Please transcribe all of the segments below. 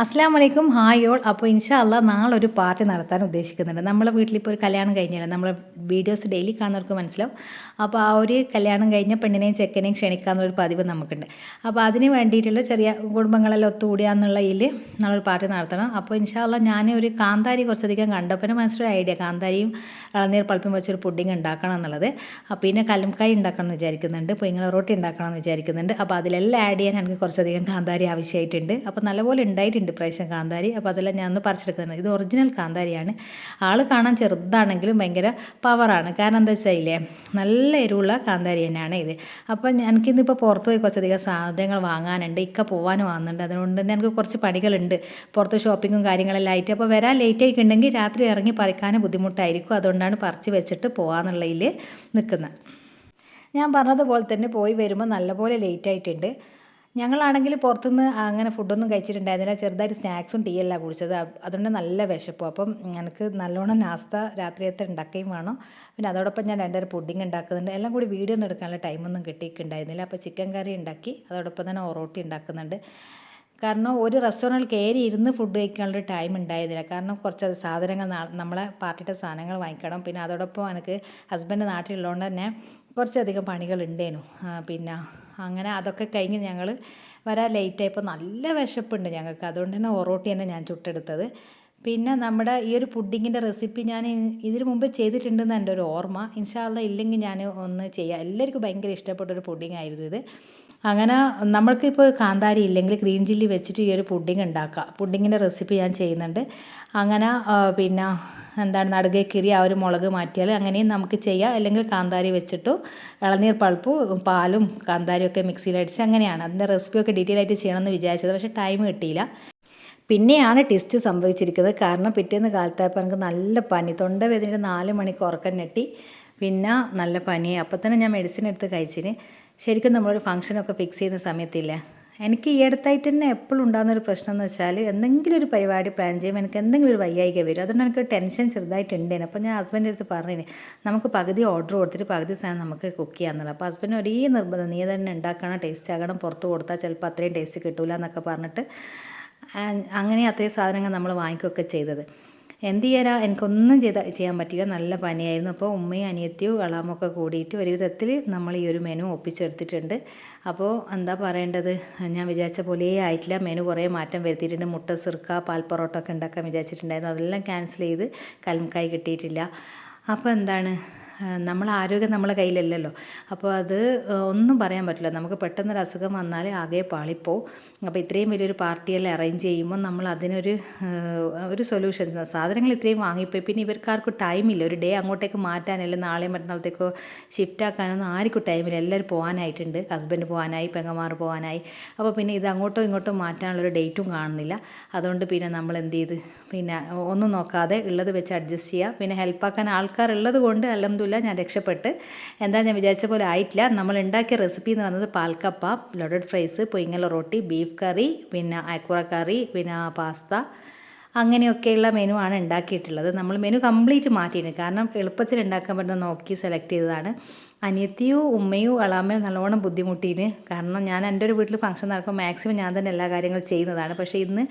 അസ്സാം വലൈക്കും hi all. അപ്പോൾ ഇൻഷാ അല്ല നാളെ ഒരു പാർട്ടി നടത്താൻ ഉദ്ദേശിക്കുന്നുണ്ട്. നമ്മളെ വീട്ടിലിപ്പോൾ ഒരു കല്യാണം കഴിഞ്ഞാൽ നമ്മൾ വീഡിയോസ് ഡെയിലി കാണുന്നവർക്ക് മനസ്സിലാവും. അപ്പോൾ ആ ഒരു കല്യാണം കഴിഞ്ഞ പെണ്ണിനെയും ചെക്കനെയും ക്ഷണിക്കാമെന്നൊരു പതിവ് നമുക്കുണ്ട്. അപ്പോൾ അതിന് വേണ്ടിയിട്ടുള്ള ചെറിയ കുടുംബങ്ങളെല്ലാം ഒത്തുകൂടിയാന്നുള്ള ഇതിൽ നമ്മളൊരു പാർട്ടി നടത്തണം. അപ്പോൾ ഇൻഷാ അല്ല ഞാൻ ഒരു കാന്താരി കുറച്ചധികം കണ്ടപ്പോൾ മനസ്സിലൊരു ഐഡിയ. കാന്താരിയും ഇളനീർ പൾപ്പും വെച്ചൊരു പുഡിങ് ഉണ്ടാക്കണം എന്നുള്ളത്. അപ്പോൾ പിന്നെ കലംകായി ഉണ്ടാക്കണം എന്ന് വിചാരിക്കുന്നുണ്ട്. അപ്പോൾ ഇങ്ങനെ റൊട്ടി ഉണ്ടാക്കണം എന്ന് വിചാരിക്കുന്നുണ്ട്. അപ്പോൾ അതിലെല്ലാം ആഡ് ചെയ്യാൻ എനിക്ക് കുറച്ചധികം കാന്താരി ആവശ്യമായിട്ടുണ്ട് അപ്പോൾ നല്ലപോലെ ഉണ്ടായിട്ടുണ്ട്. പ്രാവശ്യം കാന്താരി. അപ്പോൾ അതെല്ലാം ഞാൻ ഒന്ന് പറിച്ചെടുക്കുന്നത് ഇത് ഒറിജിനൽ കാന്താരിയാണ്. ആൾ കാണാൻ ചെറുതാണെങ്കിലും ഭയങ്കര പവറാണ് കാരണം എന്താ വെച്ചാൽ ഇല്ലേ നല്ല എരിവുള്ള കാന്താരി തന്നെയാണ് ഇത്. അപ്പോൾ എനിക്കിന്നിപ്പോൾ പുറത്ത് പോയി കുറച്ചധികം സാധനങ്ങൾ വാങ്ങാനുണ്ട്. ഇക്ക പോകാനും വാങ്ങുന്നുണ്ട് അതുകൊണ്ട് തന്നെ എനിക്ക് കുറച്ച് പണികളുണ്ട്. പുറത്ത് ഷോപ്പിങ്ങും കാര്യങ്ങളെല്ലാം ആയിട്ട്. അപ്പോൾ വരാൻ ലേറ്റ് ആയിട്ടുണ്ടെങ്കിൽ രാത്രി ഇറങ്ങി പറിക്കാനും ബുദ്ധിമുട്ടായിരിക്കും. അതുകൊണ്ടാണ് പറിച്ച് വെച്ചിട്ട് പോകാമെന്നുള്ളതിൽ നിൽക്കുന്നത് ഞാൻ പറഞ്ഞതുപോലെ തന്നെ പോയി വരുമ്പോൾ നല്ലപോലെ ലേറ്റ് ആയിട്ടുണ്ട്. ഞങ്ങളാണെങ്കിൽ പുറത്തുനിന്ന് അങ്ങനെ ഫുഡൊന്നും കഴിച്ചിട്ടുണ്ടായിരുന്നില്ല. ചെറുതായിട്ട് സ്നാക്സും ടീ എല്ലാം കുടിച്ചത് അതുകൊണ്ട് നല്ല വിശപ്പും. അപ്പം എനിക്ക് നല്ലോണം നാസ്ത രാത്രിയത്തെ ഉണ്ടാക്കുകയും വേണം. പിന്നെ അതോടൊപ്പം ഞാൻ രണ്ടര പുഡിങ് ഉണ്ടാക്കുന്നുണ്ട്. എല്ലാം കൂടി വീഡിയോ ഒന്നും എടുക്കാനുള്ള ടൈമൊന്നും കിട്ടിയിട്ടുണ്ടായിരുന്നില്ല. അപ്പോൾ ചിക്കൻ കറി ഉണ്ടാക്കി അതോടൊപ്പം തന്നെ ഒറോട്ടി ഉണ്ടാക്കുന്നുണ്ട്. കാരണം ഒരു റെസ്റ്റോറന്റിൽ കയറി ഇരുന്ന് ഫുഡ് കഴിക്കാനുള്ളൊരു ടൈം ഉണ്ടായിരുന്നില്ല. കാരണം കുറച്ച് സാധനങ്ങൾ നമ്മളെ പാർട്ടിയുടെ സാധനങ്ങൾ വാങ്ങിക്കണം. പിന്നെ അതോടൊപ്പം എനിക്ക് ഹസ്ബൻഡ് നാട്ടിലുള്ളതുകൊണ്ട് തന്നെ കുറച്ചധികം പണികളുണ്ടേനു. പിന്നെ അങ്ങനെ അതൊക്കെ കഴിഞ്ഞ് ഞങ്ങൾ വരാൻ ലേറ്റായപ്പോൾ നല്ല വിശപ്പുണ്ട് ഞങ്ങൾക്ക്. അതുകൊണ്ട് തന്നെ ഒറോട്ടി തന്നെ ഞാൻ ചുട്ടെടുത്തത്. പിന്നെ നമ്മുടെ ഈ ഒരു പുഡിങ്ങിന്റെ റെസിപ്പി ഞാൻ ഇതിനു മുമ്പ് ചെയ്തിട്ടുണ്ടെന്ന് എന്റെ ഒരു ഓർമ്മ. ഇൻഷാല്ല ഇല്ലെങ്കിൽ ഞാൻ ഒന്ന് ചെയ്യാം. എല്ലാവർക്കും ഭയങ്കര ഇഷ്ടപ്പെട്ട ഒരു പുഡിങ് ആയിരുന്നു ഇത്. അങ്ങനെ നമ്മൾക്കിപ്പോൾ കാന്താരി ഇല്ലെങ്കിൽ ഗ്രീൻ ചില്ലി വെച്ചിട്ട് ഈ ഒരു പുഡിങ് ഉണ്ടാക്കുക പുഡിങ്ങിന്റെ റെസിപ്പി ഞാൻ ചെയ്യുന്നുണ്ട്. അങ്ങനെ പിന്നെ എന്താണ് നടുകെ ആ ഒരു മുളക് മാറ്റിയാൽ അങ്ങനെയും നമുക്ക് ചെയ്യാം. അല്ലെങ്കിൽ കാന്താരി വെച്ചിട്ടോ ഇളനീർ പൾപ്പ് പാലും കാന്താരിയും ഒക്കെ മിക്സിയിലടിച്ച് അങ്ങനെയാണ്. അതിന്റെ റെസിപ്പിയൊക്കെ ഡീറ്റെയിൽ ആയിട്ട് ചെയ്യണമെന്ന് വിചാരിച്ചത്. പക്ഷേ ടൈം കിട്ടിയില്ല. പിന്നെയാണ് ടെസ്റ്റ് സംഭവിച്ചിരിക്കുന്നത്. കാരണം പിറ്റേന്ന് കാലത്തായപ്പോൾ എനിക്ക് നല്ല പനി. തൊണ്ട വേദന നാല് മണിക്ക് ഉറക്കം ഞെട്ടി. പിന്നെ നല്ല പനി അപ്പോൾ തന്നെ ഞാൻ മെഡിസിൻ എടുത്ത് കഴിച്ചിന്. ശരിക്കും നമ്മളൊരു ഫംഗ്ഷനൊക്കെ ഫിക്സ് ചെയ്യുന്ന സമയത്തില്ല? എനിക്ക് ഈ അടുത്തായിട്ട് തന്നെ എപ്പോഴും ഉണ്ടാകുന്ന ഒരു പ്രശ്നം എന്ന് വെച്ചാൽ എന്തെങ്കിലും ഒരു പരിപാടി പ്ലാൻ ചെയ്യുമ്പോൾ എനിക്ക് എന്തെങ്കിലും ഒരു വയ്യായിക വരും. അതുകൊണ്ട് എനിക്ക് ടെൻഷൻ ചെറുതായിട്ടുണ്ടേനെ അപ്പോൾ ഞാൻ ഹസ്ബൻഡിന്റെ അടുത്ത് പറഞ്ഞിന് നമുക്ക് പകുതി ഓർഡർ കൊടുത്തിട്ട് പകുതി സാധനം നമുക്ക് കുക്ക് ചെയ്യാമെന്നുള്ളത് അപ്പോൾ ഹസ്ബൻഡ് ഒരേ നിർബന്ധം നീ തന്നെ ഉണ്ടാക്കണം ടേസ്റ്റ് ആകണം പുറത്ത് കൊടുത്താൽ ചിലപ്പോൾ അത്രയും ടേസ്റ്റ് കിട്ടൂല എന്നൊക്കെ പറഞ്ഞിട്ട് അങ്ങനെ അത്രയും സാധനങ്ങൾ നമ്മൾ വാങ്ങിക്കുകയൊക്കെ ചെയ്തത്. എന്ത് ചെയ്യാനാ? എനിക്കൊന്നും ചെയ്ത ചെയ്യാൻ പറ്റില്ല നല്ല പനിയായിരുന്നു. അപ്പോൾ ഉമ്മയും അനിയത്തിയും വളാമൊക്കെ കൂടിയിട്ട് ഒരു വിധത്തിൽ നമ്മൾ ഈ ഒരു മെനു ഒപ്പിച്ചെടുത്തിട്ടുണ്ട്. അപ്പോൾ എന്താ പറയേണ്ടത്? ഞാൻ വിചാരിച്ച പോലെ ആയിട്ടില്ല. മെനു കുറേ മാറ്റം വരുത്തിയിട്ടുണ്ട്. മുട്ട സിർക്ക പാൽ ഒക്കെ ഉണ്ടാക്കാൻ വിചാരിച്ചിട്ടുണ്ടായിരുന്നു. അതെല്ലാം ക്യാൻസൽ ചെയ്ത് കൽമക്കായി കിട്ടിയിട്ടില്ല. അപ്പോൾ എന്താണ്? നമ്മൾ ആരോഗ്യം നമ്മളെ കയ്യിലല്ലല്ലോ. അപ്പോൾ അത് ഒന്നും പറയാൻ പറ്റില്ല. നമുക്ക് പെട്ടെന്നൊരു അസുഖം വന്നാൽ ആകെ പാളിപ്പോ അപ്പോൾ ഇത്രയും വലിയൊരു പാർട്ടിയെല്ലാം അറേഞ്ച് ചെയ്യുമ്പോൾ നമ്മൾ അതിനൊരു ഒരു സൊല്യൂഷൻ സാധനങ്ങൾ ഇത്രയും വാങ്ങിപ്പോയി. പിന്നെ ഇവർക്കാർക്ക് ടൈമില്ല. ഒരു ഡേ അങ്ങോട്ടേക്ക് മാറ്റാനല്ല നാളെ മറ്റന്നാളത്തേക്കോ ഷിഫ്റ്റ് ആക്കാനൊന്നും ആർക്കും ടൈമില്ല. എല്ലാവരും പോകാനായിട്ടുണ്ട്. ഹസ്ബൻഡ് പോകാനായി പെങ്ങമാർ പോകാനായി. അപ്പോൾ പിന്നെ ഇത് അങ്ങോട്ടോ ഇങ്ങോട്ടോ മാറ്റാനുള്ളൊരു ഡേറ്റും കാണുന്നില്ല. അതുകൊണ്ട് പിന്നെ നമ്മൾ എന്ത് ചെയ്ത് പിന്നെ ഒന്നും നോക്കാതെ ഉള്ളത് വെച്ച് അഡ്ജസ്റ്റ് ചെയ്യുക. പിന്നെ ഹെൽപ്പാക്കാൻ ആൾക്കാർ ഉള്ളത് കൊണ്ട് അലഹമില്ല ഞാൻ രക്ഷപ്പെട്ട്. എന്താ ഞാൻ വിചാരിച്ച പോലെ ആയിട്ടില്ല. നമ്മൾ ഉണ്ടാക്കിയ റെസിപ്പി എന്ന് പറയുന്നത് പാൽക്കപ്പ ലോഡഡ് ഫ്രൈസ് പൊയ്ങ്ങല റോട്ടി ബീഫ് കറി പിന്നെ അക്കുറ കറി പിന്നെ പാസ്ത അങ്ങനെയൊക്കെയുള്ള മെനു ആണ് ഉണ്ടാക്കിയിട്ടുള്ളത്. നമ്മൾ മെനു കംപ്ലീറ്റ് മാറ്റിയിട്ടുണ്ട്. കാരണം എളുപ്പത്തിൽ ഉണ്ടാക്കാൻ പറ്റുന്ന നോക്കി സെലക്ട് ചെയ്തതാണ്. അനിയത്തിയോ ഉമ്മയോ അളാമ്മയും നല്ലോണം ബുദ്ധിമുട്ടിന് കാരണം ഞാൻ എന്റെ ഒരു വീട്ടിൽ ഫംഗ്ഷൻ നടക്കുമ്പോൾ മാക്സിമം ഞാൻ തന്നെ എല്ലാ കാര്യങ്ങളും ചെയ്യുന്നതാണ്. പക്ഷേ ഇന്ന്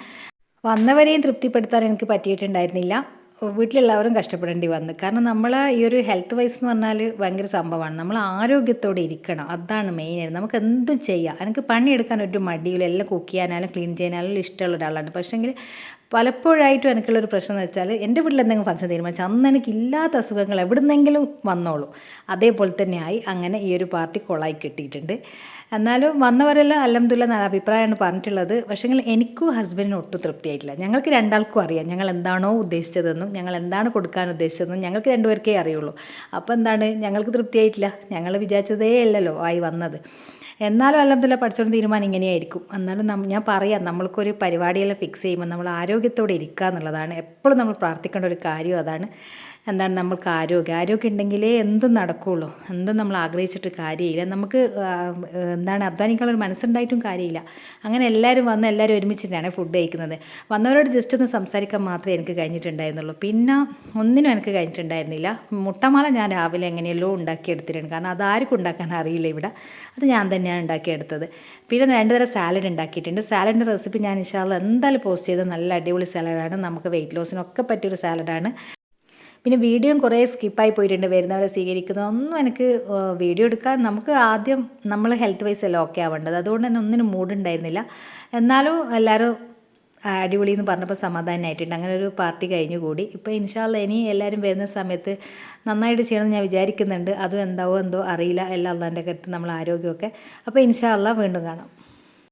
വന്നവരെയും തൃപ്തിപ്പെടുത്താൻ എനിക്ക് പറ്റിയിട്ടുണ്ടായിരുന്നില്ല. വീട്ടിലുള്ളവരും കഷ്ടപ്പെടേണ്ടി വന്നു. കാരണം നമ്മൾ ഈ ഒരു ഹെൽത്ത് വൈസ് എന്ന് പറഞ്ഞാൽ ഭയങ്കര സംഭവമാണ്. നമ്മൾ ആരോഗ്യത്തോടെ ഇരിക്കണം. അതാണ് മെയിൻ നമുക്ക് എന്തും ചെയ്യാം. എനിക്ക് പണിയെടുക്കാൻ ഒരു മടിയില്ല. എല്ലാം കുക്ക് ചെയ്യാനാലും ക്ലീൻ ചെയ്യാനാലും ഇഷ്ടമുള്ള ഒരാളാണ്. പക്ഷേങ്കിൽ പലപ്പോഴായിട്ടും എനിക്കുള്ളൊരു പ്രശ്നം എന്ന് വെച്ചാൽ എന്റെ വീട്ടിൽ എന്തെങ്കിലും ഫംഗ്ഷൻ തീരുമാനിച്ചാൽ അന്ന് എനിക്കില്ലാത്ത അസുഖങ്ങൾ എവിടുന്നെങ്കിലും വന്നോളൂ. അതേപോലെ തന്നെയായി അങ്ങനെ ഈ ഒരു പാർട്ടി കൊളായി കിട്ടിയിട്ടുണ്ട്. എന്നാലും വന്നവരെല്ലാം അലഹമുല്ല നല്ല അഭിപ്രായമാണ് പറഞ്ഞിട്ടുള്ളത്. പക്ഷേങ്കിൽ എനിക്കും ഹസ്ബൻഡിനും ഒട്ടും തൃപ്തിയായിട്ടില്ല. ഞങ്ങൾക്ക് രണ്ടാൾക്കും അറിയാം ഞങ്ങൾ എന്താണോ ഉദ്ദേശിച്ചതെന്നും ഞങ്ങൾ എന്താണ് കൊടുക്കാൻ ഉദ്ദേശിച്ചതെന്നും ഞങ്ങൾക്ക് രണ്ടുപേർക്കേ അറിയുള്ളൂ. അപ്പോൾ എന്താണ് ഞങ്ങൾക്ക് തൃപ്തിയായിട്ടില്ല. ഞങ്ങൾ വിചാരിച്ചതേ അല്ലല്ലോ ആയി വന്നത്. എന്നാലും അല്ലാത്തല്ല പഠിച്ചോണ്ട് തീരുമാനം ഇങ്ങനെയായിരിക്കും. എന്നാലും ഞാൻ പറയാം നമ്മൾക്കൊരു പരിപാടിയെല്ലാം ഫിക്സ് ചെയ്യുമ്പോൾ നമ്മൾ ആരോഗ്യത്തോടെ ഇരിക്കുക എന്നുള്ളതാണ് എപ്പോഴും നമ്മൾ പ്രാർത്ഥിക്കേണ്ട ഒരു കാര്യം അതാണ്. എന്താണ് നമ്മൾക്ക് ആരോഗ്യം? ആരോഗ്യം ഉണ്ടെങ്കിലേ എന്തും നടക്കുകയുള്ളൂ എന്തും നമ്മൾ ആഗ്രഹിച്ചിട്ട് കാര്യമില്ല. നമുക്ക് എന്താണ് അധ്വാനിക്കാനുള്ള മനസ്സുണ്ടായിട്ടും കാര്യമില്ല. അങ്ങനെ എല്ലാവരും വന്ന് എല്ലാവരും ഒരുമിച്ചിട്ടാണ് ഫുഡ് കഴിക്കുന്നത്. വന്നവരോട് ജസ്റ്റ് ഒന്ന് സംസാരിക്കാൻ മാത്രമേ എനിക്ക് കഴിഞ്ഞിട്ടുണ്ടായിരുന്നുള്ളൂ. പിന്നെ ഒന്നിനും എനിക്ക് കഴിഞ്ഞിട്ടുണ്ടായിരുന്നില്ല. മുട്ടമാല ഞാൻ രാവിലെ എങ്ങനെയല്ലോ ഉണ്ടാക്കിയെടുത്തിട്ടുണ്ട്. കാരണം അത് ആർക്കും ഉണ്ടാക്കാൻ അറിയില്ല ഇവിടെ. അത് ഞാൻ തന്നെയാണ് ഉണ്ടാക്കിയെടുത്തത്. പിന്നെ രണ്ട് തരം സാലഡ് ഉണ്ടാക്കിയിട്ടുണ്ട്. സാലഡിന്റെ റെസിപ്പി ഞാൻ ഇൻഷാല്ല എന്തായാലും പോസ്റ്റ് ചെയ്ത് നല്ല അടിപൊളി സാലഡാണ് നമുക്ക് വെയിറ്റ് ലോസിനൊക്കെ പറ്റിയൊരു സാലഡാണ് പിന്നെ വീഡിയോ കുറേ സ്കിപ്പായി പോയിട്ടുണ്ട് വരുന്നവരെ സ്വീകരിക്കുന്നത്. ഒന്നും എനിക്ക് വീഡിയോ എടുക്കാൻ നമുക്ക് ആദ്യം നമ്മൾ ഹെൽത്ത് വൈസ് എല്ലാം ഓക്കെ ആവേണ്ടത്. അതുകൊണ്ട് തന്നെ ഒന്നിനും മൂഡുണ്ടായിരുന്നില്ല എന്നാലും എല്ലാവരും അടിപൊളി എന്ന് പറഞ്ഞപ്പോൾ സമാധാനമായിട്ടുണ്ട് അങ്ങനെ ഒരു പാർട്ടി കഴിഞ്ഞു കൂടി. ഇപ്പോൾ ഇൻഷാല്ല ഇനി എല്ലാവരും വരുന്ന സമയത്ത് നന്നായിട്ട് ചെയ്യണമെന്ന് ഞാൻ വിചാരിക്കുന്നുണ്ട്. അതും എന്താവോ എന്തോ അറിയില്ല. എല്ലാ അള്ളാന്റെ കരുത്ത് നമ്മൾ ആരോഗ്യമൊക്കെ. അപ്പോൾ ഇൻഷാല്ല വീണ്ടും കാണാം.